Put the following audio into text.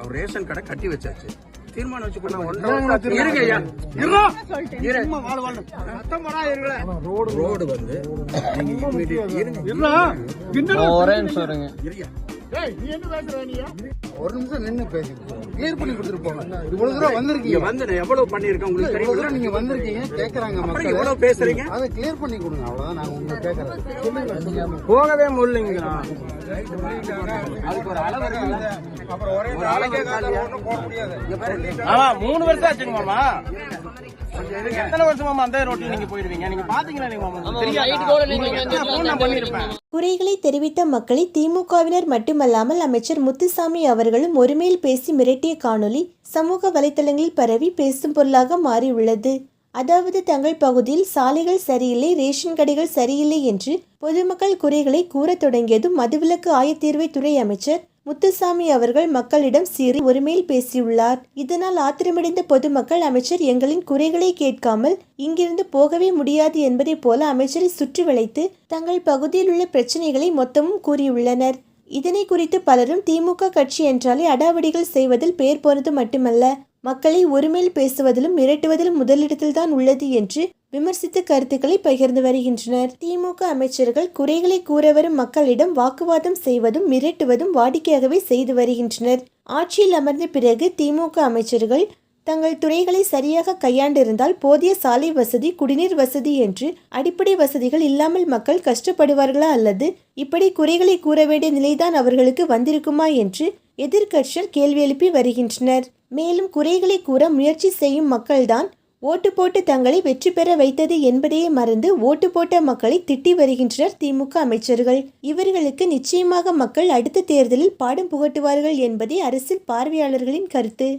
அவர் ration கடை கட்டி வச்சாச்சு. தீர்மானம் வச்சு கூட ஒன்றரை. ரோடு ரோடு வந்து நீங்க immediate- இருங்க. ஒரே நிமிஷம் இருங்க. இருங்க. ஒரு நிமிஷம் நின்னு பேசி. கிளியர் பண்ணி கொடுத்துட்டு போங்க. இவ்வளவு தூரம் வந்திருக்கீங்க. இங்க வந்து எவ்வளவு பண்ணிருக்கேன் உங்களுக்கு இவ்வளவு தூரம் தெரியும் நீங்க வந்திருக்கீங்க கேக்குறாங்க அப்புறம் மக்கள். எவ்வளவு பேசுறீங்க? அதை கிளியர் பண்ணி கொடுங்க. அவ்வளவுதான் நாங்க உங்களுக்கு கேக்குறோம் போகவே முடியலைங்களா? அதுக்கு ஒரு அளவு இருக்குல்ல? ஒரு. ஆமா மூணு வருஷம் ஆச்சுங்க மாமா. எத்தனை வருஷம் மாமா அந்த ரோட்ல நீங்க போயிடுவீங்க நீங்க பாத்தீங்களா நீங்க தெரியாது? போன் நான் பண்ணிருப்பேன் குறைகளை தெரிவித்த மக்களை திமுகவினர் மட்டுமல்லாமல் அமைச்சர் முத்துசாமி அவர்களும் ஒருமையில் பேசி மிரட்டிய காணொளி சமூக வலைதளங்களில் பரவி பேசும் பொருளாக மாறியுள்ளது. அதாவது தங்கள் பகுதியில் சாலைகள் சரியில்லை ரேஷன் கடைகள் சரியில்லை என்று பொதுமக்கள் குறைகளை கூறத் தொடங்கியதும் மதுவிலக்கு ஆயத்தீர்வைத்துறை அமைச்சர் முத்துசாமி அவர்கள் மக்களிடம் சீறி ஒருமையில் பேசியுள்ளார். இதனால் ஆத்திரமடைந்த பொதுமக்கள் அமைச்சர் எங்களின் குறைகளை கேட்காமல் இங்கிருந்து போகவே முடியாது என்பதை போல அமைச்சரை சுற்றி வளைத்து தங்கள் பகுதியில் உள்ள பிரச்சனைகளை மொத்தமும் கூறியுள்ளனர். இதனை குறித்து பலரும் திமுக கட்சி என்றாலே அடாவடிகள் செய்வதில் பெயர் போனது மட்டுமல்ல. மக்களை ஒருமையில் பேசுவதிலும் மிரட்டுவதிலும் முதலிடத்தில் தான் உள்ளது என்று விமர்சித்த கருத்துக்களை பகிர்ந்து வருகின்றனர். திமுக அமைச்சர்கள் குறைகளை கூற வரும் மக்களிடம் வாக்குவாதம் செய்வதும் மிரட்டுவதும் வாடிக்கையாகவே செய்து வருகின்றனர். ஆட்சியில் அமர்ந்த பிறகு திமுக அமைச்சர்கள் தங்கள் துறைகளை சரியாக கையாண்டிருந்தால் போதிய சாலை வசதி குடிநீர் வசதி என்று அடிப்படை வசதிகள் இல்லாமல் மக்கள் கஷ்டப்படுவார்களா அல்லது இப்படி குறைகளை கூற வேண்டிய நிலைதான் அவர்களுக்கு வந்திருக்குமா என்று எதிர்க்கட்சிகள் கேள்வி எழுப்பி வருகின்றனர். மேலும் குறைகளை கூற முயற்சி செய்யும் மக்கள்தான் ஓட்டு போட்டு தங்களை வெற்றி பெற வைத்தது என்பதையே மறந்து ஓட்டு போட்ட மக்களை திட்டி வருகின்றனர் திமுக அமைச்சர்கள். இவர்களுக்கு நிச்சயமாக மக்கள் அடுத்த தேர்தலில் பாடம் புகட்டுவார்கள் என்பதே அரசியல் பார்வையாளர்களின் கருத்து.